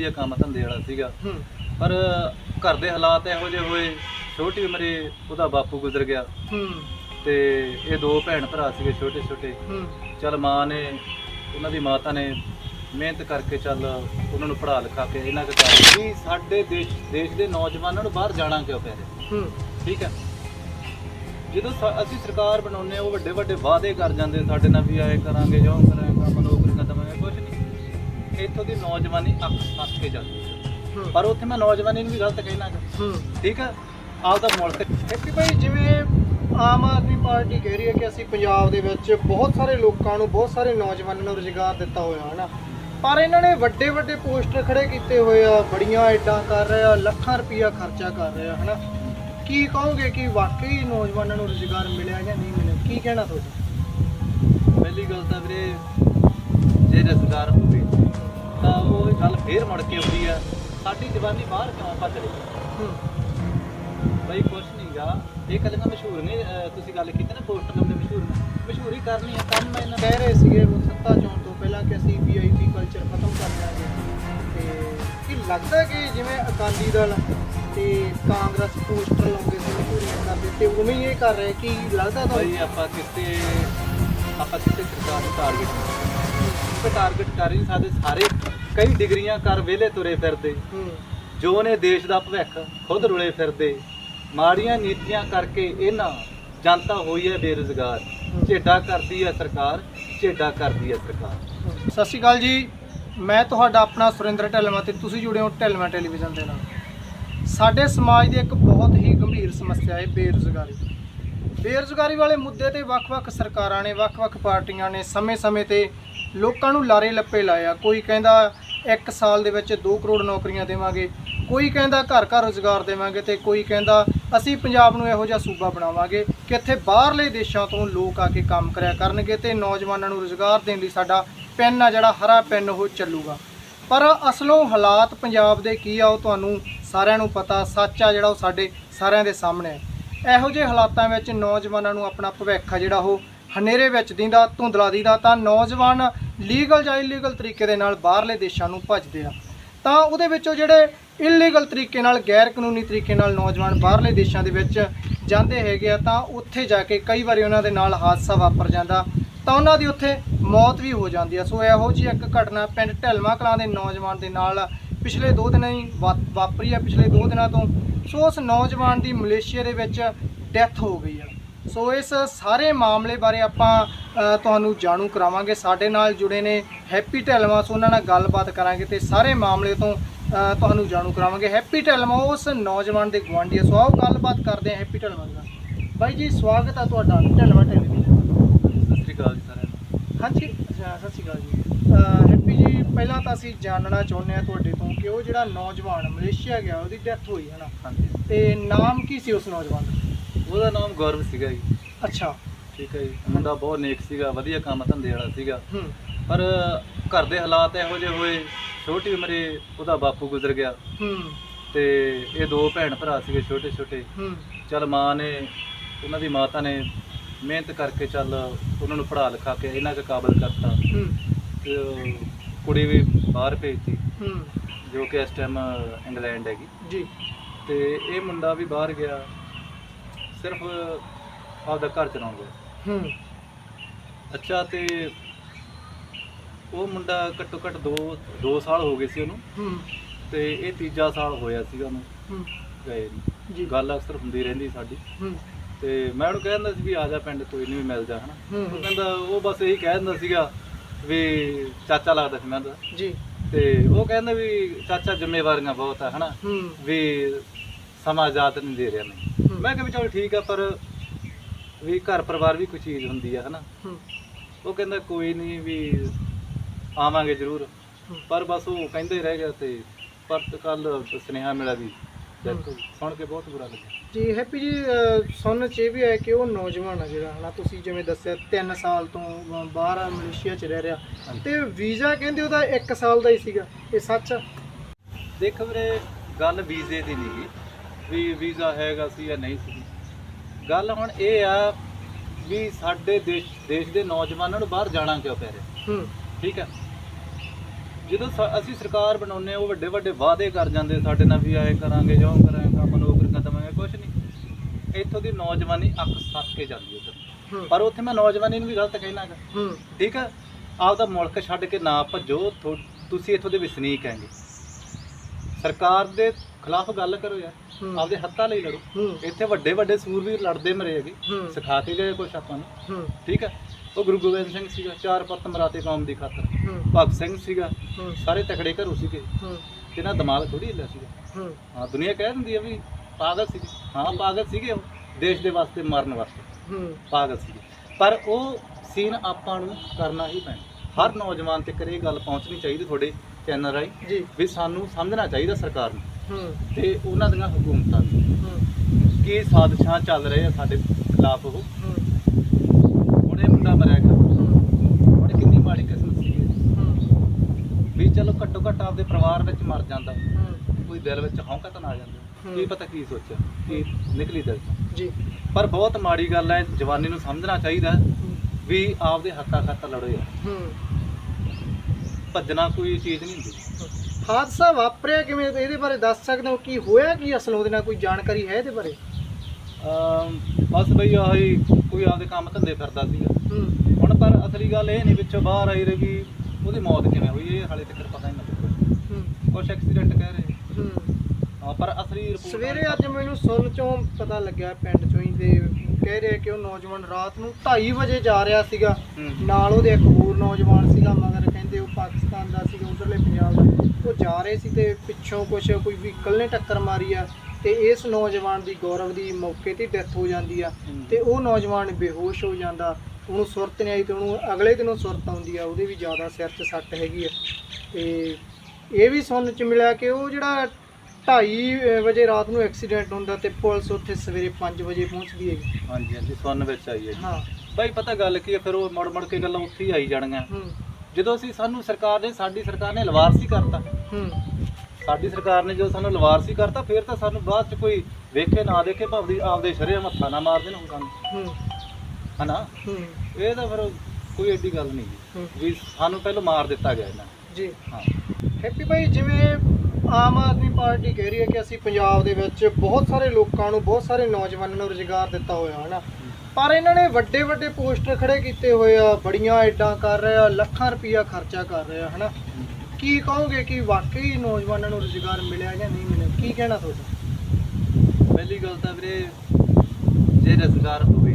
ਇਹ ਕੰਮ ਧੰਦੇ ਵਾਲਾ ਸੀਗਾ। ਪਰ ਘਰ ਦੇ ਹਾਲਾਤ ਇਹੋ ਜਿਹੇ ਹੋਏ ਛੋਟੀ ਉਮਰੇ ਉਹਦਾ ਬਾਪੂ ਗੁਜ਼ਰ ਗਿਆ। ਤੇ ਇਹ ਦੋ ਭੈਣ ਭਰਾ ਸੀਗੇ ਛੋਟੇ ਛੋਟੇ। ਚੱਲ ਮਾਂ ਨੇ ਉਹਨਾਂ ਦੀ ਮਾਤਾ ਨੇ ਮਿਹਨਤ ਕਰਕੇ ਚੱਲ ਉਹਨਾਂ ਨੂੰ ਪੜ੍ਹਾ ਲਿਖਾ ਕੇ ਇਹਨਾਂ ਕੁ ਕਰ ਵੀ ਸਾਡੇ ਦੇਸ਼ ਦੇਸ਼ ਦੇ ਨੌਜਵਾਨਾਂ ਨੂੰ ਬਾਹਰ ਜਾਣਾ ਕਿਉਂ ਪੈ ਰਿਹਾ? ਠੀਕ ਹੈ। ਜਦੋਂ ਅਸੀਂ ਸਰਕਾਰ ਬਣਾਉਂਦੇ ਹਾਂ ਉਹ ਵੱਡੇ ਵੱਡੇ ਵਾਅਦੇ ਕਰ ਜਾਂਦੇ ਸਾਡੇ ਨਾਲ ਵੀ ਆਏ ਕਰਾਂਗੇ ਜੋ ਕਰਾਂਗੇ ਕੰਮ ਨਹੀਂ ਇੱਥੋਂ ਦੀ ਨੌਜਵਾਨੀ ਅੱਖ ਫਸ ਕੇ ਜਾਂਦੀ ਹੈ। ਪਰ ਉੱਥੇ ਮੈਂ ਨੌਜਵਾਨੀ ਨੂੰ ਵੀ ਗਲਤ ਕਹਿਣਾ ਠੀਕ ਹੈ ਆਪਦਾ ਮੁਲਕ ਹੈਪੀ ਭਾਈ ਜਿਵੇਂ ਆਮ ਆਦਮੀ ਪਾਰਟੀ ਕਹਿ ਰਹੀ ਹੈ ਕਿ ਅਸੀਂ ਪੰਜਾਬ ਦੇ ਵਿੱਚ ਬਹੁਤ ਸਾਰੇ ਲੋਕਾਂ ਨੂੰ ਬਹੁਤ ਸਾਰੇ ਨੌਜਵਾਨਾਂ ਨੂੰ ਰੁਜ਼ਗਾਰ ਦਿੱਤਾ ਹੋਇਆ ਹੈ ਨਾ? ਪਰ ਇਹਨਾਂ ਨੇ ਵੱਡੇ ਵੱਡੇ ਪੋਸਟਰ ਖੜੇ ਕੀਤੇ ਹੋਏ ਆ ਬੜੀਆਂ ਐਡਾਂ ਕਰ ਰਹੇ ਆ ਲੱਖਾਂ ਰੁਪਈਆ ਖਰਚਾ ਕਰ ਰਹੇ ਆ ਹਨਾ ਕੀ ਕਹੋਗੇ ਕਿ ਵਾਕਈ ਨੌਜਵਾਨਾਂ ਨੂੰ ਰੁਜ਼ਗਾਰ ਮਿਲਿਆ ਜਾਂ ਨਹੀਂ ਮਿਲਿਆ? ਕੀ ਕਹਿਣਾ ਤੁਹਾਡਾ? ਪਹਿਲੀ ਗੱਲ ਤਾਂ ਵੀਰੇ ਜੇ ਰੁਜ਼ਗਾਰ ਹੋਵੇ ਤਾਂ ਉਹ ਗੱਲ ਫੇਰ ਮੁੜ ਕੇ ਆਉਂਦੀ ਆ ਸਾਡੀ ਜਵਾਨੀ ਬਾਹਰ ਕਿਉਂ ਭੱਜ ਰਹੀ ਹੂੰ। ਬਈ ਕੁਛ ਨਹੀਂਗਾ ਇਹ ਕਲੀਆਂ ਮਸ਼ਹੂਰ ਨੇ ਅਹ ਤੁਸੀਂ ਗੱਲ ਕੀਤੀ ਨਾ ਪੋਸਟਰ ਲਾਉਂਦੇ ਮਸ਼ਹੂਰ ਨੇ ਮਸ਼ਹੂਰੀ ਕਰਨੀ ਆ ਕੰਮ ਇਹਨਾਂ ਦਾ ਕਹਿ ਰਹੇ ਸੀਗੇ ਉਹ ਸੱਤਾ ਚੋਣ ਤੋਂ ਪਹਿਲਾਂ ਕਿ ਅਸੀਂ ਵੀਆਈਪੀ ਕਲਚਰ ਖਤਮ ਕਰ ਦਿਆਂਗੇ ਤੇ ਕੀ ਲੱਗਦਾ ਕਿ ਜਿਵੇਂ ਅਕਾਲੀ ਦਲ ਤੇ ਕਾਂਗਰਸ ਪੋਸਟਰ ਲਾਉਂਦੇ ਸੀ ਮਸ਼ਹੂਰੀਆਂ ਕਰਦੇ ਤੇ ਉਵੇਂ ਹੀ ਇਹ ਕਰ ਰਹੇ ਕੀ ਲੱਗਦਾ ਬਈ ਤੁਹਾਨੂੰ ਆਪਾਂ ਕਿਸੇ ਆਪਾਂ ਕਿਸੇ ਸਰਕਾਰ ਨੂੰ ਟਾਰਗੇਟ ਤੇ ਟਾਰਗੇਟ ਕਰ ਹੀ ਨਹੀਂ ਸਕਦੇ ਸਾਰੇ ਕਈ ਡਿਗਰੀਆਂ ਕਰ ਵਿਹਲੇ ਤੁਰੇ ਫਿਰਦੇ। ਜੋ ਨੇ ਦੇਸ਼ ਦਾ ਭਵਿੱਖ ਖੁਦ ਰੁਲੇ ਫਿਰਦੇ। ਮਾੜੀਆਂ ਨੀਤੀਆਂ ਕਰਕੇ ਇਹਨਾਂ ਜਨਤਾ ਹੋਈ ਹੈ ਬੇਰੁਜ਼ਗਾਰ। ਝੇਡਾ ਕਰਦੀ ਹੈ ਸਰਕਾਰ ਝੇਡਾ ਕਰਦੀ ਹੈ ਸਰਕਾਰ। ਸਤਿ ਸ਼੍ਰੀ ਅਕਾਲ ਜੀ। ਮੈਂ ਤੁਹਾਡਾ ਆਪਣਾ ਸੁਰਿੰਦਰ ਢਿੱਲਵਾਂ ਤੇ ਤੁਸੀਂ ਜੁੜੇ ਹੋ ਢਿੱਲਵਾਂ ਟੈਲੀਵਿਜ਼ਨ ਦੇ ਨਾਲ। ਸਾਡੇ ਸਮਾਜ ਦੀ ਇੱਕ ਬਹੁਤ ਹੀ ਗੰਭੀਰ ਸਮੱਸਿਆ ਹੈ ਬੇਰੁਜ਼ਗਾਰੀ। ਬੇਰੁਜ਼ਗਾਰੀ ਵਾਲੇ ਮੁੱਦੇ ਤੇ ਵੱਖ-ਵੱਖ ਸਰਕਾਰਾਂ ਨੇ ਵੱਖ-ਵੱਖ ਪਾਰਟੀਆਂ ਨੇ ਸਮੇਂ-ਸਮੇਂ ਤੇ ਲੋਕਾਂ ਨੂੰ ਲਾਰੇ ਲੱਪੇ ਲਾਇਆ ਕੋਈ ਕਹਿੰਦਾ ਇੱਕ ਸਾਲ ਦੇ ਵਿੱਚ 2 ਕਰੋੜ ਨੌਕਰੀਆਂ ਦੇਵਾਂਗੇ। ਕੋਈ ਕਹਿੰਦਾ ਘਰ ਘਰ ਰੁਜ਼ਗਾਰ ਦੇਵਾਂਗੇ ਤੇ ਕੋਈ ਕਹਿੰਦਾ ਅਸੀਂ ਪੰਜਾਬ ਨੂੰ ਇਹੋ ਜਿਹਾ ਸੂਬਾ ਬਣਾਵਾਂਗੇ ਕਿ ਇੱਥੇ ਬਾਹਰਲੇ ਦੇਸ਼ਾਂ ਤੋਂ ਲੋਕ ਆ ਕੇ ਕੰਮ ਕਰਿਆ ਕਰਨਗੇ ਤੇ ਨੌਜਵਾਨਾਂ ਨੂੰ ਰੁਜ਼ਗਾਰ ਦੇਣ ਲਈ ਸਾਡਾ ਪੈਨ ਆ ਜਿਹੜਾ ਹਰਾ ਪੈਨ ਉਹ ਚੱਲੂਗਾ। ਪਰ ਅਸਲੋਂ ਹਾਲਾਤ ਪੰਜਾਬ ਦੇ ਕੀ ਆ ਉਹ ਤੁਹਾਨੂੰ ਸਾਰਿਆਂ ਨੂੰ ਪਤਾ, ਸੱਚ ਆ ਜਿਹੜਾ ਉਹ ਸਾਡੇ ਸਾਰਿਆਂ ਦੇ ਸਾਹਮਣੇ ਹੈ ਇਹੋ ਜਿਹੇ ਹਾਲਾਤਾਂ ਵਿੱਚ ਨੌਜਵਾਨਾਂ ਨੂੰ ਆਪਣਾ ਭਵਿੱਖ ਆ ਜਿਹੜਾ ਉਹ ਹਨੇਰੇ ਵਿੱਚ ਦਿੰਦਾ, ਧੁੰਦਲਾ ਦਿੰਦਾ ਤਾਂ ਨੌਜਵਾਨ ਲੀਗਲ ਜਾਂ ਇਲੀਗਲ ਤਰੀਕੇ ਦੇ ਨਾਲ ਬਾਹਰਲੇ ਦੇਸ਼ਾਂ ਨੂੰ ਭੱਜਦੇ ਆ। ਤਾਂ ਉਹਦੇ ਵਿੱਚੋਂ ਜਿਹੜੇ ਇਲੀਗਲ ਤਰੀਕੇ ਨਾਲ ਗੈਰ ਕਾਨੂੰਨੀ ਤਰੀਕੇ ਨਾਲ ਨੌਜਵਾਨ ਬਾਹਰਲੇ ਦੇਸ਼ਾਂ ਦੇ ਵਿੱਚ ਜਾਂਦੇ ਹੈਗੇ ਆ, ਤਾਂ ਉੱਥੇ ਜਾ ਕੇ ਕਈ ਵਾਰੀ ਉਹਨਾਂ ਦੇ ਨਾਲ ਹਾਦਸਾ ਵਾਪਰ ਜਾਂਦਾ, ਤਾਂ ਉਹਨਾਂ ਦੀ ਉੱਥੇ ਮੌਤ ਵੀ ਹੋ ਜਾਂਦੀ ਆ। ਸੋ ਇਹੋ ਜਿਹੀ ਇੱਕ ਘਟਨਾ ਪਿੰਡ ਢਲਮਾ ਕਲਾਂ ਦੇ ਨੌਜਵਾਨ ਦੇ ਨਾਲ ਪਿਛਲੇ 2 ਦਿਨਾਂ ਹੀ ਵਾ- ਵਾਪਰੀ ਆ, ਪਿਛਲੇ 2 ਦਿਨਾਂ ਤੋਂ। ਸੋ ਉਸ ਨੌਜਵਾਨ ਦੀ ਮਲੇਸ਼ੀਆ ਦੇ ਵਿੱਚ ਡੈਥ ਹੋ ਗਈ ਆ। ਸੋ ਇਸ ਸਾਰੇ ਮਾਮਲੇ ਬਾਰੇ ਆਪਾਂ ਤੁਹਾਨੂੰ ਜਾਣੂ ਕਰਾਵਾਂਗੇ। ਸਾਡੇ ਨਾਲ ਜੁੜੇ ਨੇ ਹੈਪੀ ਢਲਮਾ ਸੋ ਉਹਨਾਂ ਨਾਲ ਗੱਲਬਾਤ ਕਰਾਂਗੇ ਤੇ ਸਾਰੇ ਮਾਮਲੇ ਤੋਂ ਤੁਹਾਨੂੰ ਜਾਣੂ ਕਰਾਵਾਂਗੇ। ਹੈਪੀ ਢਲਮਾ ਉਸ ਨੌਜਵਾਨ ਦੇ ਗੁਆਂਢੀ ਆ। ਸੋ ਆਓ ਗੱਲਬਾਤ ਕਰਦੇ ਹਾਂ ਹੈਪੀ ਢਲਮਾ ਦੇ ਨਾਲ। ਬਾਈ ਜੀ ਸਵਾਗਤ ਆ ਤੁਹਾਡਾ ਢਲਮਾ ਟੈਲੀਵਿਜ਼ਨ ਸਤਿ ਸ੍ਰੀ ਅਕਾਲ ਜੀ ਸਾਰਿਆਂ ਨੂੰ। ਹਾਂਜੀ ਸਤਿ ਸ਼੍ਰੀ ਅਕਾਲ ਜੀ। ਹੈਪੀ ਜੀ ਪਹਿਲਾਂ ਤਾਂ ਅਸੀਂ ਜਾਣਨਾ ਚਾਹੁੰਦੇ ਹਾਂ ਤੁਹਾਡੇ ਤੋਂ ਕਿ ਉਹ ਜਿਹੜਾ ਨੌਜਵਾਨ ਮਲੇਸ਼ੀਆ ਗਿਆ ਉਹਦੀ ਡੈਥ ਹੋਈ ਹੈ ਨਾ? ਤੇ ਨਾਮ ਕੀ ਸੀ ਉਸ ਨੌਜਵਾਨ ਦਾ? ਉਹਦਾ ਨਾਮ ਗੌਰਵ ਸੀਗਾ ਜੀ। ਅੱਛਾ। ਠੀਕ ਹੈ ਜੀ। ਮੁੰਡਾ ਬਹੁਤ ਨੇਕ ਸੀਗਾ ਵਧੀਆ ਕੰਮ ਧੰਦੇ ਵਾਲਾ ਸੀਗਾ। ਹੂੰ। ਪਰ ਘਰ ਦੇ ਹਾਲਾਤ ਇਹੋ ਜਿਹੇ ਹੋਏ ਛੋਟੀ ਉਮਰੇ ਉਹਦਾ ਬਾਪੂ ਗੁਜ਼ਰ ਗਿਆ। ਹੂੰ। ਤੇ ਇਹ ਦੋ ਭੈਣ ਭਰਾ ਸੀਗੇ ਛੋਟੇ ਛੋਟੇ। ਹੂੰ। ਚੱਲ ਮਾਂ ਨੇ ਉਹਨਾਂ ਦੀ ਮਾਤਾ ਨੇ ਮਿਹਨਤ ਕਰਕੇ ਚੱਲ ਉਹਨਾਂ ਨੂੰ ਪੜ੍ਹਾ ਲਿਖਾ ਕੇ ਇਹਨਾਂ ਕੁ ਕਾਬਲ ਕਰਤਾ। ਹੂੰ। ਤੇ ਕੁੜੀ ਵੀ ਬਾਹਰ ਭੇਜਤੀ। ਹੂੰ। ਜੋ ਕਿ ਇਸ ਟਾਈਮ ਇੰਗਲੈਂਡ ਹੈਗੀ। ਜੀ। ਤੇ ਇਹ ਮੁੰਡਾ ਵੀ ਬਾਹਰ ਗਿਆ। ਸਿਰਫ ਆਪਦਾ ਘਰ ਚਲਾਉਣ ਹੂੰ। ਅੱਛਾ ਤੇ ਉਹ ਮੁੰਡਾ ਘੱਟੋ ਘੱਟ 2 2 ਸਾਲ ਹੋ ਗਏ ਸੀ ਉਹਨੂੰ। ਹੂੰ। ਤੇ ਇਹ ਤੀਜਾ ਸਾਲ ਹੋਇਆ ਸੀਗਾ ਉਹਨੂੰ। ਹੂੰ। ਗਏ ਨੂੰ। ਜੀ। ਗੱਲ ਅਕਸਰ ਹੁੰਦੀ ਰਹਿੰਦੀ ਸਾਡੀ। ਹੂੰ। ਤੇ ਮੈਂ ਉਹਨੂੰ ਕਹਿੰਦਾ ਸੀ ਵੀ ਆ ਜਾ ਪਿੰਡ ਕੋਈ ਨਹੀਂ ਮਿਲ ਜਾ ਹਨਾ। ਹੂੰ, ਉਹ ਹੂੰ। ਕਹਿੰਦਾ ਉਹ ਬਸ ਇਹੀ ਕਹਿ ਦਿੰਦਾ ਸੀਗਾ ਵੀ ਚਾਚਾ ਲੱਗਦਾ ਸੀ ਮੈਂ ਉਹਦਾ ਜੀ। ਤੇ ਉਹ ਕਹਿੰਦਾ ਵੀ ਚਾਚਾ ਜ਼ਿੰਮੇਵਾਰੀਆਂ ਬਹੁਤ ਆ ਹਨਾ। ਹੂੰ। ਵੀ ਸਮਾਂ ਇਜਾਜ਼ਤ ਨਹੀਂ ਦੇ ਰਿਹਾ ਮੈਨੂੰ। ਮੈਂ ਕਿਹਾ ਵੀ ਚਲੋ ਠੀਕ ਆ ਪਰ ਵੀ ਘਰ ਪਰਿਵਾਰ ਵੀ ਕੋਈ ਚੀਜ਼ ਹੁੰਦੀ ਆ ਹਨਾ ਉਹ ਕਹਿੰਦਾ ਕੋਈ ਨਹੀਂ ਵੀ ਆਵਾਂਗੇ ਜ਼ਰੂਰ। ਪਰ ਬਸ ਉਹ ਕਹਿੰਦੇ ਰਹਿ ਗਿਆ ਤੇ ਪਰ ਕੱਲ ਸੁਨੇਹਾ ਮਿਲਿਆ ਵੀ। ਸੁਣ ਕੇ ਬਹੁਤ ਬੁਰਾ ਲੱਗਿਆ ਜੀ ਹੈਪੀ ਜੀ ਸੁਣਨ ਚ ਇਹ ਵੀ ਆਇਆ ਕਿ ਉਹ ਨੌਜਵਾਨ ਆ ਜਿਹੜਾ ਹਨਾ ਤੁਸੀਂ ਜਿਵੇਂ ਦੱਸਿਆ 3 ਸਾਲ ਤੋਂ ਬਾਹਰ ਆ ਮਲੇਸ਼ੀਆ ਚ ਰਹਿ ਰਿਹਾ। ਤੇ ਵੀਜ਼ਾ ਕਹਿੰਦੇ ਉਹਦਾ 1 ਸਾਲ ਦਾ ਹੀ ਸੀਗਾ ਇਹ ਸੱਚ ਆ ਦੇਖ ਵੀਰੇ ਗੱਲ ਵੀਜ਼ੇ ਦੀ ਨਹੀਂ ਵੀ ਵੀਜ਼ਾ ਹੈਗਾ ਸੀ ਜਾਂ ਨਹੀਂ ਸੀ। ਗੱਲ ਹੁਣ ਇਹ ਆ ਵੀ ਸਾਡੇ ਦੇਸ਼ ਦੇਸ਼ ਦੇ ਨੌਜਵਾਨਾਂ ਨੂੰ ਬਾਹਰ ਜਾਣਾ ਕਿਉਂ ਪੈ ਰਿਹਾ? ਹੂੰ। ਠੀਕ ਹੈ। ਜਦੋਂ ਅਸੀਂ ਸਰਕਾਰ ਬਣਾਉਂਦੇ ਉਹ ਵੱਡੇ ਵੱਡੇ ਵਾਅਦੇ ਕਰ ਜਾਂਦੇ ਸਾਡੇ ਨਾਲ ਵੀ ਐ ਕਰਾਂਗੇ ਜੋ ਕਰਾਂਗੇ ਕੰਮ ਨੌਕਰੀਆਂ ਦਵਾਂਗੇ ਕੁਝ ਨਹੀਂ। ਇੱਥੋਂ ਦੀ ਨੌਜਵਾਨੀ ਅੱਖ ਸੱਤ ਕੇ ਜਾਂਦੀ ਉਧਰ। ਪਰ ਉੱਥੇ ਮੈਂ ਨੌਜਵਾਨੀ ਨੂੰ ਵੀ ਗਲਤ ਕਹਿਣਾ ਗਾ ਹੂੰ। ਠੀਕ ਹੈ। ਆਪਦਾ ਮੁਲਕ ਛੱਡ ਕੇ ਨਾ ਭੱਜੋ ਤੁਸੀਂ ਇੱਥੋਂ ਦੇ ਵਸਨੀਕ ਹੈਗੇ। ਸਰਕਾਰ ਦੇ ਖਿਲਾਫ ਗੱਲ ਕਰੋ ਯਾਰ। ਆਪਦੇ ਹੱਥਾਂ ਲਈ ਲੜੋ। ਇੱਥੇ ਵੱਡੇ ਵੱਡੇ ਸੂਰਵੀਰ ਲੜਦੇ ਮਰੇ ਹੈਗੇ। ਸਿਖਾ ਕੇ ਗਏ ਕੁਛ ਆਪਾਂ ਨੂੰ। ਠੀਕ ਹੈ? ਉਹ ਗੁਰੂ ਗੋਬਿੰਦ ਸਿੰਘ ਸੀਗਾ ਚਾਰ ਪੱਤ ਮਰਾਤੇ ਕੌਮ ਦੀ ਖਾਤਰ। ਭਗਤ ਸਿੰਘ ਸੀਗਾ। ਸਾਰੇ ਤਕੜੇ ਘਰੋਂ ਸੀਗੇ। ਹੂੰ। ਜਿਹਨਾਂ ਦਿਮਾਗ ਥੋੜੀ ਹਿੱਲਿਆ ਸੀਗਾ। ਹੂੰ। ਦੁਨੀਆ ਕਹਿ ਦਿੰਦੀ ਹੈ ਵੀ ਪਾਗਲ ਸੀਗੇ। ਹਾਂ ਪਾਗਲ ਸੀਗੇ ਉਹ। ਦੇਸ਼ ਦੇ ਵਾਸਤੇ ਮਰਨ ਵਾਸਤੇ। ਪਾਗਲ ਸੀਗੇ। ਪਰ ਉਹ ਸੀਨ ਆਪਾਂ ਨੂੰ ਕਰਨਾ ਹੀ ਪੈਣਾ। ਹਰ ਨੌਜਵਾਨ ਤੇ ਕਰੇ ਗੱਲ ਪਹੁੰਚਣੀ ਚਾਹੀਦੀ ਤੁਹਾਡੇ ਚੈਨਲ ਜੀ। ਵੀ ਸਾਨੂੰ ਸਮਝਣਾ ਚਾਹੀਦਾ ਸਰਕਾਰ ਨੂੰ। ਤੇ ਉਹਨਾਂ ਦੀਆਂ ਹਕੂਮਤਾਂ ਹੂੰ। ਕੀ ਸਾਜ਼ਿਸ਼ਾਂ ਚੱਲ ਰਹੇ ਆ ਸਾਡੇ ਖਿਲਾਫ ਉਹ? ਹੁਣ ਇਹ ਮੁੰਡਾ ਮਰਿਆ ਗਿਆ। ਹੁਣ ਕਿੰਨੀ ਮਾੜੀ ਕਿਸਮਤ ਸੀ ਹੂੰ। ਵੀ ਚਲੋ ਘੱਟੋ ਘੱਟ ਆਪਦੇ ਪਰਿਵਾਰ ਵਿੱਚ ਮਰ ਜਾਂਦਾ। ਕੋਈ ਦਿਲ ਵਿੱਚ ਹੌਂਕਤ ਨਾ ਆ ਜਾਂਦਾ। ਕੀ ਪਤਾ ਕੀ ਸੋਚਿਆ ਕੀ ਨਿਕਲੀ ਦਿਲ ਚੋਂ ਜੀ। ਪਰ ਬਹੁਤ ਮਾੜੀ ਗੱਲ ਹੈ ਜਵਾਨੀ ਨੂੰ ਸਮਝਣਾ ਚਾਹੀਦਾ ਵੀ ਆਪਦੇ ਹੱਕਾਂ ਖਾਤਰ ਲੜੋ ਯਾਰ ਹੂੰ। ਭੱਜਣਾ ਕੋਈ ਚੀਜ਼ ਨਹੀਂ ਹੁੰਦੀ। ਹਾਦਸਾ ਵਾਪਰਿਆ ਕਿਵੇਂ? ਤੇ ਇਹਦੇ ਬਾਰੇ ਦੱਸ ਸਕਦੇ ਹੋ? ਕੀ ਹੋਇਆ? ਕੀ ਅਸਲ ਉਹਦੇ ਨਾਲ ਕੋਈ ਜਾਣਕਾਰੀ ਹੈ ਇਹਦੇ ਬਾਰੇ? ਅਮ ਬਸ ਬਈ ਆਹੀ ਕੋਈ ਆਪਦੇ ਕੰਮ ਧੰਦੇ ਫਿਰਦਾ ਸੀਗਾ। ਹੂੰ। ਹੁਣ ਪਰ ਅਸਲੀ ਗੱਲ ਇਹ ਨਹੀਂ ਵਿੱਚੋਂ ਬਾਹਰ ਆਈ ਰਹੀ ਵੀ ਉਹਦੀ ਮੌਤ ਕਿਵੇਂ ਹੋਈ ਇਹ ਹਾਲੇ ਤੱਕ ਪਤਾ ਨਹੀਂ ਲੱਗਿਆ। ਹੂੰ। ਕੁਛ ਐਕਸੀਡੈਂਟ ਕਹਿ ਰਹੇ। ਹੂੰ। ਹਾਂ ਪਰ ਅਸਲੀ ਰਿਪੋਰਟ ਸਵੇਰੇ ਅੱਜ ਮੈਨੂੰ ਸੁਣ ਚੋਂ ਪਤਾ ਲੱਗਿਆ ਪਿੰਡ ਚੋਂ ਹੀ ਤੇ ਕਹਿ ਰਹੇ ਕਿ ਉਹ ਨੌਜਵਾਨ ਰਾਤ ਨੂੰ 2:30 ਵਜੇ ਜਾ ਰਿਹਾ ਸੀਗਾ। ਹੂੰ। ਨਾਲ ਉਹਦੇ ਇੱਕ ਹੋਰ ਨੌਜਵਾਨ ਸੀਗਾ ਮਗਰ ਕਹਿੰਦੇ ਉਹ ਪਾਕਿਸਤਾਨ ਦਾ ਸੀਗਾ ਉਧਰਲੇ ਪੰਜਾਬ ਦਾ। ਉਹ ਜਾ ਰਹੇ ਸੀ ਤੇ ਪਿੱਛੋਂ ਕੁਛ ਕੋਈ ਵਹੀਕਲ ਨੇ ਟੱਕਰ ਮਾਰੀ ਆ ਤੇ ਇਸ ਨੌਜਵਾਨ ਦੀ ਗੌਰਵ ਦੀ ਮੌਕੇ ਤੇ ਡੈਥ ਹੋ ਜਾਂਦੀ ਆ ਹੂੰ। ਤੇ ਉਹ ਨੌਜਵਾਨ ਬੇਹੋਸ਼ ਹੋ ਜਾਂਦਾ ਉਹਨੂੰ ਸੁਰਤ ਨਹੀਂ ਆਈ ਤੇ ਉਹਨੂੰ ਅਗਲੇ ਦਿਨੋਂ ਸੁਰਤ ਆਉਂਦੀ ਆ ਉਹਦੇ ਵੀ ਜ਼ਿਆਦਾ ਸਿਰ 'ਚ ਸੱਟ ਹੈਗੀ ਆ। ਤੇ ਇਹ ਵੀ ਸੁਣਨ 'ਚ ਮਿਲਿਆ ਕਿ ਉਹ ਜਿਹੜਾ 2:30 ਵਜੇ ਰਾਤ ਨੂੰ ਐਕਸੀਡੈਂਟ ਹੁੰਦਾ ਤੇ ਪੁਲਿਸ ਉੱਥੇ ਸਵੇਰੇ 5 ਵਜੇ ਪਹੁੰਚਦੀ ਹੈਗੀ। ਹਾਂਜੀ ਹਾਂਜੀ ਸੁਣਨ ਵਿੱਚ ਆਈ ਹੈ ਹਾਂ। ਬਾਈ ਪਤਾ ਗੱਲ ਕੀ ਹੈ ਫਿਰ ਉਹ ਮੁੜ ਮੁੜ ਕੇ ਗੱਲਾਂ ਉੱਥੇ ਹੀ ਆਈ ਜਾਣਗੀਆਂ। ਹੂੰ। ਜਦੋਂ ਅਸੀਂ ਸਾਨੂੰ ਸਰਕਾਰ ਨੇ ਸਾਡੀ ਸਰਕਾਰ ਨੇ ਲਵਾਰਸੀ ਕਰਤਾ। ਹੂੰ। ਸਾਡੀ ਸਰਕਾਰ ਨੇ ਜਦੋਂ ਸਾਨੂੰ ਲਵਾਰਸੀ ਕਰਤਾ ਫਿਰ ਤਾਂ ਸਾਨੂੰ ਬਾਅਦ ਚ ਕੋਈ ਵੇਖੇ ਨਾ ਦੇਖੇ ਭਾਵਦੀ ਆਪਦੇ ਸ਼ਰੇ ਮੱਥਾ ਨਾ ਮਾਰ ਦੇਣ ਹੁਣ ਸਾਨੂੰ। ਹੂੰ। ਹਨਾ? ਹੂੰ। ਇਹ ਤਾਂ ਫਿਰ ਕੋਈ ਏਡੀ ਗੱਲ ਨਹੀਂ ਜੀ। ਹੂੰ। ਵੀ ਸਾਨੂੰ ਪਹਿਲਾਂ ਮਾਰ ਦਿੱਤਾ ਗਿਆ ਇਹਨਾਂ ਨੇ। ਜੀ। ਹਾਂ। ਹੈਪੀ ਭਾਈ ਜਿਵੇਂ ਆਮ ਆਦਮੀ ਪਾਰਟੀ ਕਹਿ ਰਹੀ ਹੈ ਕਿ ਅਸੀਂ ਪੰਜਾਬ ਦੇ ਵਿੱਚ ਬਹੁਤ ਸਾਰੇ ਲੋਕਾਂ ਨੂੰ ਬਹੁਤ ਸਾਰੇ ਨੌਜਵਾਨਾਂ ਨੂੰ ਰੁਜ਼ਗਾਰ ਦਿੱਤਾ ਹੋਇਆ ਹਨਾ? ਪਰ ਇਹਨਾਂ ਨੇ ਵੱਡੇ ਵੱਡੇ ਪੋਸਟਰ ਖੜੇ ਕੀਤੇ ਹੋਏ ਆ ਬੜੀਆਂ ਐਡਾਂ ਕਰ ਰਹੇ ਆ ਲੱਖਾਂ ਰੁਪਈਆ ਖਰਚਾ ਕਰ ਰਹੇ ਆ ਹਨਾ? ਕੀ ਕਹੋਗੇ ਕਿ ਵਾਕਈ ਨੌਜਵਾਨਾਂ ਨੂੰ ਰੁਜ਼ਗਾਰ ਮਿਲਿਆ ਜਾਂ ਨਹੀਂ ਮਿਲਿਆ? ਕੀ ਕਹਿਣਾ ਤੁਹਾਡਾ? ਪਹਿਲੀ ਗੱਲ ਤਾਂ ਵੀਰੇ ਜੇ ਰੁਜ਼ਗਾਰ ਹੋਵੇ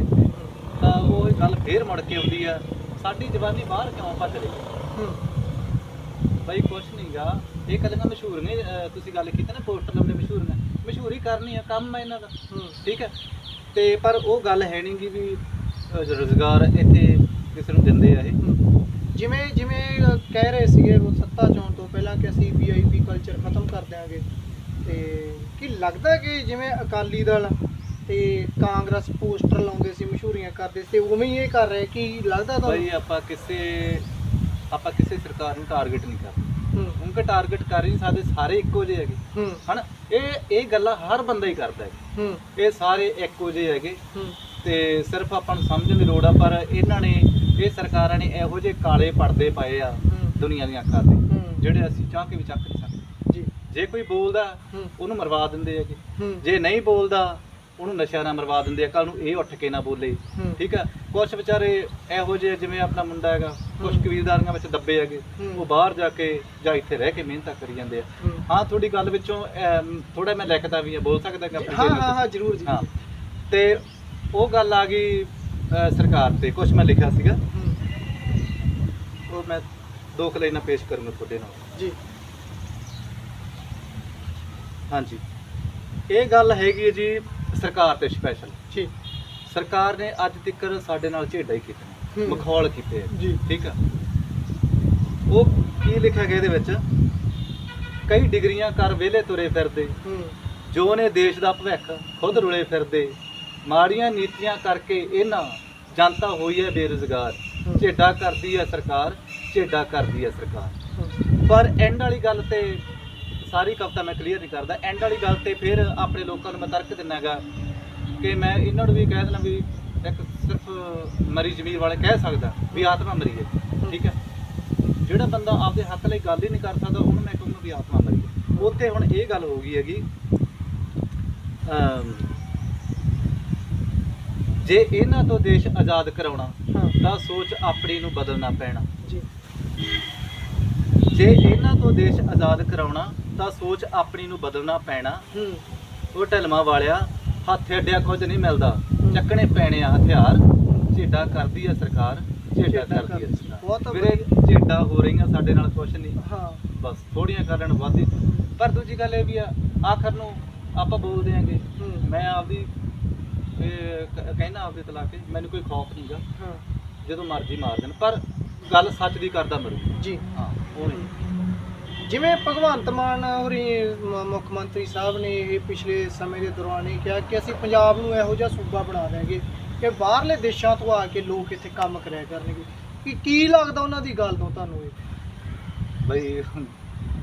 ਤਾਂ ਉਹ ਗੱਲ ਫੇਰ ਮੁੜ ਕੇ ਆਉਂਦੀ ਆ ਸਾਡੀ ਜਵਾਨੀ ਬਾਹਰ ਕਿਉਂ ਭੱਜ ਰਹੀ? ਹੂੰ। ਬਾਈ ਕੁਛ ਨਹੀਂਗਾ ਇਹ ਕੱਲੀਆਂ ਮਸ਼ਹੂਰ ਨੇ ਤੁਸੀਂ ਗੱਲ ਕੀਤੀ ਨਾ ਪੋਸਟਰ ਲਾਉਣੇ ਮਸ਼ਹੂਰ ਨੇ ਮਸ਼ਹੂਰੀ ਕਰਨੀ ਆ ਕੰਮ ਇਹਨਾਂ ਦਾ ਠੀਕ ਹੈ? ਤੇ ਪਰ ਉਹ ਗੱਲ ਹੈ ਨਹੀਂ ਗੀ ਵੀ ਰੁਜ਼ਗਾਰ ਇੱਥੇ ਕਿਸੇ ਨੂੰ ਦਿੰਦੇ ਆ ਇਹ। ਜਿਵੇਂ ਜਿਵੇਂ ਕਹਿ ਰਹੇ ਸੀਗੇ ਉਹ ਸੱਤਾ ਚੋਣ ਤੋਂ ਪਹਿਲਾਂ ਕਿ ਅਸੀਂ ਵੀਆਈਪੀ ਕਲਚਰ ਖਤਮ ਕਰ ਦਿਆਂਗੇ। ਤੇ ਕੀ ਲੱਗਦਾ ਕਿ ਜਿਵੇਂ ਅਕਾਲੀ ਦਲ ਤੇ ਕਾਂਗਰਸ ਪੋਸਟਰ ਲਾਉਂਦੇ ਸੀ ਮਸ਼ਹੂਰੀਆਂ ਕਰਦੇ ਸੀ ਤੇ ਉਵੇਂ ਹੀ ਇਹ ਕਰ ਰਹੇ ਕੀ ਲੱਗਦਾ ਬਾਈ ਤੁਹਾਨੂੰ ਆਪਾਂ ਕਿਸੇ ਆਪਾਂ ਕਿਸੇ ਸਰਕਾਰ ਨੂੰ ਟਾਰਗੇਟ ਨਹੀਂ ਕਰਦੇ। ਕਿਉਂਕਿ ਟਾਰਗੇਟ ਕਰ ਹੀ ਨਹੀਂ ਸਕਦੇ ਸਾਰੇ ਇੱਕੋ ਜਿਹੇ ਹੈਗੇ। ਹਨ? ਇਹ ਇਹ ਗੱਲਾਂ ਹਰ ਬੰਦਾ ਹੀ ਕਰਦਾ ਹੈ। ਇਹ ਸਾਰੇ ਇੱਕੋ ਜਿਹੇ ਹੈਗੇ। ਤੇ ਸਿਰਫ ਆਪਾਂ ਨੂੰ ਸਮਝਣ ਦੀ ਲੋੜ ਆ ਪਰ ਇਹਨਾਂ ਨੇ ਇਹ ਸਰਕਾਰਾਂ ਨੇ ਇਹੋ ਜਿਹੇ ਕਾਲੇ ਪਰਦੇ ਪਾਏ ਆ ਦੁਨੀਆ ਦੀਆਂ ਅੱਖਾਂ ਤੇ ਜਿਹੜੇ ਅਸੀਂ ਚਾਹ ਕੇ ਵੀ ਚੱਕ ਨਹੀਂ ਸਕਦੇ। ਜੀ। ਕੋਈ ਬੋਲਦਾ ਉਹਨੂੰ ਮਰਵਾ ਦਿੰਦੇ ਹੈਗੇ। ਜੇ ਨਹੀਂ ਬੋਲਦਾ ਉਹਨੂੰ ਨਸ਼ਾ ਨਾਲ ਮਰਵਾ ਦਿੰਦੇ ਆ ਕੱਲ ਨੂੰ ਇਹ ਉੱਠ ਕੇ ਨਾ ਬੋਲੇ। ਠੀਕ ਆ? ਕੁਝ ਵਿਚਾਰੇ ਇਹੋ ਜਿਹੇ ਜਿਵੇਂ ਆਪਣਾ ਮੁੰਡਾ ਹੈਗਾ ਕੁਝ ਹੂੰ। ਕਬੀਲਦਾਰੀਆਂ ਵਿੱਚ ਦੱਬੇ ਹੈਗੇ। ਉਹ ਬਾਹਰ ਜਾ ਕੇ ਜਾਂ ਇੱਥੇ ਰਹਿ ਕੇ ਮਿਹਨਤਾਂ ਕਰੀ ਜਾਂਦੇ ਆ। ਹੂੰ। ਤੁਹਾਡੀ ਗੱਲ ਵਿੱਚੋਂ ਥੋੜਾ ਮੈਂ ਲਿਖਦਾ ਵੀ ਆ ਬੋਲ ਸਕਦਾ ਕਿ ਆਪਣੀ ਹਾਂ ਹਾਂ? ਹਾਂ ਜ਼ਰੂਰ ਜੀ ਹਾਂ। ਤੇ ਉਹ ਗੱਲ ਆ ਗਈ ਸਰਕਾਰ ਤੇ ਕੁਝ ਮੈਂ ਲਿਖਿਆ ਸੀਗਾ। ਉਹ ਮੈਂ ਦੋ ਕੁ ਲਾਈਨਾਂ ਪੇਸ਼ ਕਰੂੰਗਾ ਤੁਹਾਡੇ ਨਾਲ। ਜੀ। ਹਾਂਜੀ। ਇਹ ਗੱਲ ਹੈਗੀ ਜੀ ਸਰਕਾਰ ਤੇ ਸਪੈਸ਼ਲ ਜੀ। ਸਰਕਾਰ ਨੇ ਅੱਜ ਤੱਕ ਸਾਡੇ ਨਾਲ ਝੇਡਾ ਹੀ ਕੀਤੇ। ਮਖੌਲ ਕੀਤੇ। ਜੀ। ਠੀਕ ਆ। ਉਹ ਕੀ ਲਿਖਿਆ ਗਿਆ ਇਹਦੇ ਵਿੱਚ? ਕਈ ਡਿਗਰੀਆਂ ਕਰ ਵਿਹਲੇ ਤੁਰੇ ਫਿਰਦੇ। ਜੋ ਨੇ ਦੇਸ਼ ਦਾ ਭਵਿੱਖ ਖੁਦ ਰੁਲੇ ਫਿਰਦੇ। ਮਾੜੀਆਂ ਨੀਤੀਆਂ ਕਰਕੇ ਇਹਨਾਂ ਜਨਤਾ ਹੋਈ ਹੈ ਬੇਰੁਜ਼ਗਾਰ। ਝੇਡਾ ਕਰਦੀ ਹੈ ਸਰਕਾਰ ਝੇਡਾ ਕਰਦੀ ਹੈ ਸਰਕਾਰ। ਪਰ ਐਂਡ ਵਾਲੀ ਗੱਲ ਤੇ ਸਾਰੀ ਕਵਿਤਾ ਮੈਂ ਕਲੀਅਰ ਨਹੀਂ ਕਰਦਾ। ਐਂਡ ਵਾਲੀ ਗੱਲ ਤੇ ਫਿਰ ਆਪਣੇ ਲੋਕਾਂ ਨੂੰ ਮੈਂ ਤਰਕ ਦਿੰਨਾਗਾ ਕਿ ਮੈਂ ਇਹਨਾਂ ਨੂੰ ਵੀ ਕਹਿ ਦੇਣਾ ਵੀ ਇੱਕ ਸਿਰਫ ਮਰੀ ਜ਼ਮੀਰ ਵਾਲੇ ਕਹਿ ਸਕਦਾ ਵੀ ਆਤਮਾ ਮਰੀ ਹੈ ਠੀਕ ਹੈ? ਜਿਹੜਾ ਬੰਦਾ ਆਪਦੇ ਹੱਕ ਲਈ ਗੱਲ ਹੀ ਨਹੀਂ ਕਰ ਸਕਦਾ ਉਹਨੂੰ ਮੈਂ ਕਹੂੰਗਾ ਵੀ ਆਤਮਾ ਮਰੀ ਉੱਥੇ ਹੁਣ ਇਹ ਗੱਲ ਹੋ ਗਈ ਹੈਗੀ ਜੇ ਇਹਨਾਂ ਤੋਂ ਦੇਸ਼ ਆਜ਼ਾਦ ਕਰਾਉਣਾ ਹਾਂ। ਤਾਂ ਸੋਚ ਆਪਣੀ ਨੂੰ ਬਦਲਣਾ ਪੈਣਾ। ਜੀ। ਜੇ ਇਹਨਾਂ ਤੋਂ ਦੇਸ਼ ਆਜ਼ਾਦ ਕਰਾਉਣਾ ਤਾਂ ਸੋਚ ਆਪਣੀ ਨੂੰ ਬਦਲਣਾ ਪੈਣਾ। ਹੂੰ। ਉਹ ਢਲਮਾ ਵਾਲਿਆ ਹੱਥ ਅੱਡਿਆ ਕੁਝ ਨਹੀਂ ਮਿਲਦਾ। ਚੱਕਣੇ ਪੈਣੇ ਆ ਹਥਿਆਰ। ਝੇਡਾ ਕਰਦੀ ਆ ਸਰਕਾਰ ਝੇਡਾ ਕਰਦੀ ਆ। ਸਰਕਾਰ। ਬਹੁਤ ਵੀਰੇ ਝੇਡਾ ਹੋ ਰਹੀਆਂ ਸਾਡੇ ਨਾਲ ਕੁਝ ਨਹੀਂ। ਹਾਂ। ਬਸ ਥੋੜੀਆਂ ਕਰਨ ਵਾਧੇ। ਪਰ ਦੂਜੀ ਗੱਲ ਇਹ ਵੀ ਆ ਆਖਰ ਨੂੰ ਆਪਾਂ ਬੋਲਦੇ ਆਂਗੇ ਮੈਂ ਆਪਦੀ ਇਹ ਕ- ਕਹਿਣਾ ਆਪਦੇ ਤਲਾਕੇ ਮੈਨੂੰ ਕੋਈ ਖੌਫ ਨਹੀਂਗਾ ਹਾਂ। ਜਦੋਂ ਮਰਜ਼ੀ ਮਾਰ ਦੇਣ। ਪਰ ਗੱਲ ਸੱਚ ਦੀ ਕਰਦਾ ਮਰੂ ਜੀ। ਹਾਂ। ਜਿਵੇਂ ਭਗਵੰਤ ਮਾਨ ਹੋਰੀ ਮੁੱਖ ਮੰਤਰੀ ਸਾਹਿਬ ਨੇ ਇਹ ਪਿਛਲੇ ਸਮੇਂ ਦੇ ਦੌਰਾਨ ਇਹ ਕਿਹਾ ਕਿ ਅਸੀਂ ਪੰਜਾਬ ਨੂੰ ਇਹੋ ਜਿਹਾ ਸੂਬਾ ਬਣਾ ਦੇਵਾਂਗੇ ਕਿ ਬਾਹਰਲੇ ਦੇਸ਼ਾਂ ਤੋਂ ਆ ਕੇ ਲੋਕ ਇੱਥੇ ਕੰਮ ਕਰਿਆ ਕਰਨਗੇ। ਕੀ ਕੀ ਲੱਗਦਾ ਉਹਨਾਂ ਦੀ ਗੱਲ ਤੋਂ ਤੁਹਾਨੂੰ ਇਹ? ਬਈ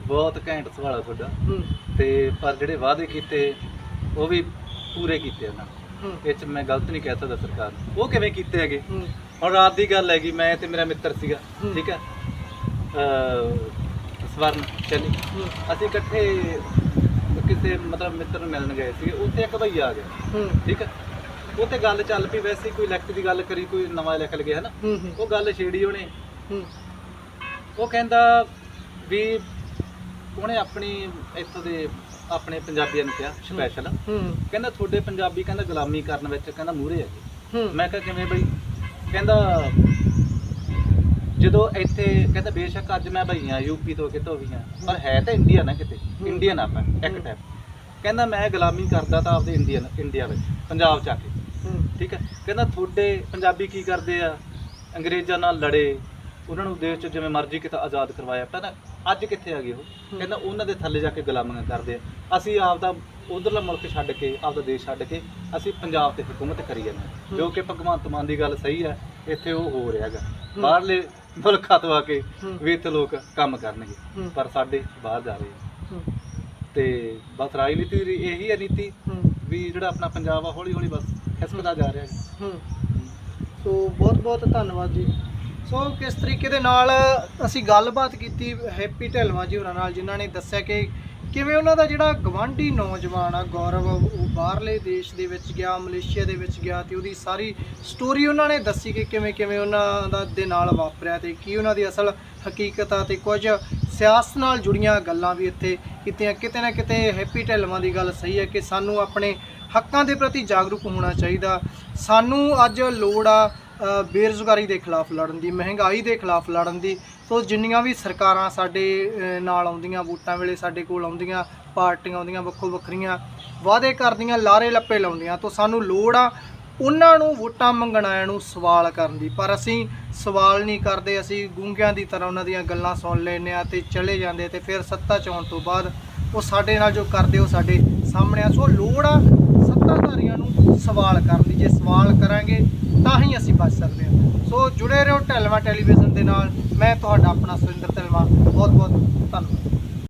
ਬਹੁਤ ਘੈਂਟ ਸਵਾਲ ਆ ਤੁਹਾਡਾ। ਹੂੰ। ਤੇ ਪਰ ਜਿਹੜੇ ਵਾਅਦੇ ਕੀਤੇ ਉਹ ਵੀ ਪੂਰੇ ਕੀਤੇ ਉਹਨਾਂ ਨੇ। ਹੂੰ। ਇਹ ਚ ਮੈਂ ਗਲਤ ਨਹੀਂ ਕਹਿ ਸਕਦਾ ਸਰਕਾਰ ਉਹ ਕਿਵੇਂ ਕੀਤੇ ਹੈਗੇ? ਹੂੰ। ਹੁਣ ਰਾਤ ਦੀ ਗੱਲ ਹੈਗੀ ਮੈਂ ਤੇ ਮੇਰਾ ਮਿੱਤਰ ਸੀਗਾ ਹੂੰ। ਠੀਕ ਹੈ? ਸਵਰਨ ਹੂੰ। ਅਸੀਂ ਇਕੱਠੇ ਕਿਸੇ ਮਤਲਬ ਮਿੱਤਰ ਨੂੰ ਮਿਲਣ ਗਏ ਸੀ ਉੱਥੇ ਇੱਕ ਭਈਆ ਆ ਗਿਆ। ਠੀਕ ਹੈ ਉੱਥੇ ਗੱਲ ਚੱਲ ਪਈ। ਵੈਸੇ ਕੋਈ ਲੈਕਚਰ ਦੀ ਗੱਲ ਕਰੀ ਕੋਈ ਨਵਾਂ ਲਿਖ ਲਗਿਆ ਹੈ ਨਾ ਹੂੰ ਹੂੰ। ਉਹ ਗੱਲ ਛੇੜੀ ਉਹਨੇ। ਉਹ ਕਹਿੰਦਾ ਵੀ ਉਹਨੇ ਆਪਣੀ ਇੱਥੋਂ ਦੇ ਆਪਣੇ ਪੰਜਾਬੀਆਂ ਨੂੰ ਕਿਹਾ ਸਪੈਸ਼ਲ ਕਹਿੰਦਾ ਤੁਹਾਡੇ ਪੰਜਾਬੀ ਕਹਿੰਦਾ ਗੁਲਾਮੀ ਕਰਨ ਵਿੱਚ ਕਹਿੰਦਾ ਮੂਹਰੇ ਹੈਗੇ ਮੈਂ ਕਿਹਾ ਕਿਵੇਂ ਬਈ? ਕਹਿੰਦਾ ਜਦੋਂ ਇੱਥੇ ਕਹਿੰਦਾ ਬੇਸ਼ੱਕ ਅੱਜ ਮੈਂ ਬਈ ਆ ਯੂਪੀ ਤੋਂ ਕਿਤੋਂ ਵੀ ਆ ਪਰ ਹੈ ਤਾਂ ਇੰਡੀਆ ਨਾ ਕਿਤੇ। ਇੰਡੀਅਨ ਆਪਾਂ ਇੱਕ। ਟਾਈਪ ਕਹਿੰਦਾ ਮੈਂ ਗੁਲਾਮੀ ਕਰਦਾ ਤਾਂ ਆਪਦੇ ਇੰਡੀਅਨ ਇੰਡੀਆ ਵਿੱਚ ਪੰਜਾਬ ਚ ਆ ਕੇ। ਠੀਕ ਹੈ? ਕਹਿੰਦਾ ਤੁਹਾਡੇ ਪੰਜਾਬੀ ਕੀ ਕਰਦੇ ਆ? ਅੰਗਰੇਜ਼ਾਂ ਨਾਲ ਲੜੇ ਉਹਨਾਂ ਨੂੰ ਦੇਸ਼ 'ਚ ਜਿਵੇਂ ਮਰਜ਼ੀ ਕਿਤੇ ਆਜ਼ਾਦ ਕਰਵਾਇਆ। ਕਹਿੰਦਾ ਅੱਜ ਕਿੱਥੇ ਆ ਗਏ ਉਹ? ਕਹਿੰਦਾ ਉਹਨਾਂ ਦੇ ਥੱਲੇ ਜਾ ਕੇ ਗੁਲਾਮੀਆਂ ਕਰਦੇ ਆ। ਅਸੀਂ ਆਪਦਾ ਉਧਰਲਾ ਮੁਲਕ ਛੱਡ ਕੇ ਆਪਦਾ ਦੇਸ਼ ਛੱਡ ਕੇ ਅਸੀਂ ਪੰਜਾਬ ਤੇ ਹਕੂਮਤ ਕਰੀ ਜਾਂਦੇ। ਜੋ ਕਿ ਭਗਵੰਤ ਮਾਨ ਦੀ ਗੱਲ ਸਹੀ ਹੈ ਇੱਥੇ ਉਹ ਹੋ ਰਿਹਾ ਹੈਗਾ। ਬਾਹਰਲੇ ਮੁਲਕਾਂ ਤੋਂ ਆ ਕੇ ਹੂੰ। ਵੀ ਇੱਥੇ ਲੋਕ ਕੰਮ ਕਰਨਗੇ ਹੂੰ। ਪਰ ਸਾਡੇ ਬਾਹਰ ਜਾ ਰਹੇ ਆ। ਹੂੰ ਤੇ ਬਸ ਰਾਜਨੀਤੀ ਦੀ ਇਹੀ ਹੈ ਨੀਤੀ ਹੂੰ ਵੀ ਜਿਹੜਾ ਆਪਣਾ ਪੰਜਾਬ ਆ ਹੌਲੀ ਹੌਲੀ ਬਸ ਖਿਸਕਦਾ ਜਾ ਰਿਹਾ ਹੈ ਹੂੰ ਸੋ ਬਹੁਤ ਬਹੁਤ ਧੰਨਵਾਦ ਜੀ ਸੋ ਕਿਸ ਤਰੀਕੇ ਦੇ ਨਾਲ ਅਸੀਂ ਗੱਲਬਾਤ ਕੀਤੀ ਹੈਪੀ ਢਲਵਾ ਜੀ ਹੋਰਾਂ ਨਾਲ ਜਿਨ੍ਹਾਂ ਨੇ ਦੱਸਿਆ ਕਿ ਕਿਵੇਂ ਉਹਨਾਂ ਦਾ ਜਿਹੜਾ ਗਵਾਂਢੀ ਨੌਜਵਾਨ ਆ, ਗੌਰਵ, ਉਹ ਬਾਹਰਲੇ ਦੇਸ਼ ਦੇ ਵਿੱਚ ਗਿਆ, ਮਲੇਸ਼ੀਆ ਦੇ ਵਿੱਚ ਗਿਆ ਤੇ ਉਹਦੀ ਸਾਰੀ ਸਟੋਰੀ ਉਹਨਾਂ ਨੇ ਦੱਸੀ ਕਿ ਕਿਵੇਂ ਕਿਵੇਂ ਉਹਨਾਂ ਦਾ ਦੇ ਨਾਲ ਵਾਪਰਿਆ ਤੇ ਕੀ ਉਹਨਾਂ ਦੀ ਅਸਲ ਹਕੀਕਤ ਆ ਤੇ ਕੁਝ ਸਿਆਸਤ ਨਾਲ ਜੁੜੀਆਂ ਗੱਲਾਂ ਵੀ ਇੱਥੇ ਕੀਤੀਆਂ। ਕਿਤੇ ਨਾ ਕਿਤੇ ਹੈਪੀ ਢਲਵਾ ਦੀ ਗੱਲ ਸਹੀ ਹੈ ਕਿ ਸਾਨੂੰ ਆਪਣੇ ਹੱਕਾਂ ਦੇ ਪ੍ਰਤੀ ਜਾਗਰੂਕ ਹੋਣਾ ਚਾਹੀਦਾ। ਸਾਨੂੰ ਅੱਜ ਲੋੜ ਆ ਬੇਰੁਜ਼ਗਾਰੀ ਦੇ ਖਿਲਾਫ ਲੜਨ ਦੀ, ਮਹਿੰਗਾਈ ਦੇ ਖਿਲਾਫ ਲੜਨ ਦੀ। ਸੋ ਜਿੰਨੀਆਂ ਵੀ ਸਰਕਾਰਾਂ ਸਾਡੇ ਨਾਲ ਆਉਂਦੀਆਂ, ਵੋਟਾਂ ਵੇਲੇ ਸਾਡੇ ਕੋਲ ਆਉਂਦੀਆਂ, ਪਾਰਟੀਆਂ ਆਉਂਦੀਆਂ, ਵੱਖੋ ਵੱਖਰੀਆਂ, ਵਾਅਦੇ ਕਰਦੀਆਂ, ਲਾਰੇ ਲੱਪੇ ਲਾਉਂਦੀਆਂ, ਤਾਂ ਸਾਨੂੰ ਲੋੜ ਆ ਉਹਨਾਂ ਨੂੰ ਵੋਟਾਂ ਮੰਗਣ ਆਇਆਂ ਨੂੰ ਸਵਾਲ ਕਰਨ ਦੀ। ਪਰ ਅਸੀਂ ਸਵਾਲ ਨਹੀਂ ਕਰਦੇ, ਅਸੀਂ ਗੂੰਗਿਆਂ ਦੀ ਤਰ੍ਹਾਂ ਉਹਨਾਂ ਦੀਆਂ ਗੱਲਾਂ ਸੁਣ ਲੈਂਦੇ ਆ ਤੇ ਚਲੇ ਜਾਂਦੇ ਤੇ ਫਿਰ ਸੱਤਾ 'ਚ ਆਉਣ ਤੋਂ ਬਾਅਦ ਉਹ ਸਾਡੇ ਨਾਲ ਜੋ ਕਰਦੇ, ਉਹ ਸਾਡੇ ਸਾਹਮਣੇ ਆ। ਸੋ ਲੋੜ ਆ ਸੱਤਾਧਾਰੀਆਂ ਨੂੰ ਸਵਾਲ ਕਰਨ ਦੀ, ਜੇ ਸਵਾਲ ਕਰਾਂਗੇ ਤਾਂ ਹੀ ਅਸੀਂ ਬਚ ਸਕਦੇ ਹਾਂ। ਸੋ ਜੁੜੇ ਰਹੋ ਢਲਵਾ ਟੈਲੀਵਿਜ਼ਨ ਦੇ ਨਾਲ। ਮੈਂ ਤੁਹਾਡਾ ਆਪਣਾ ਸੁਰਿੰਦਰ ਢਲਵਾ। ਬਹੁਤ ਬਹੁਤ ਧੰਨਵਾਦ।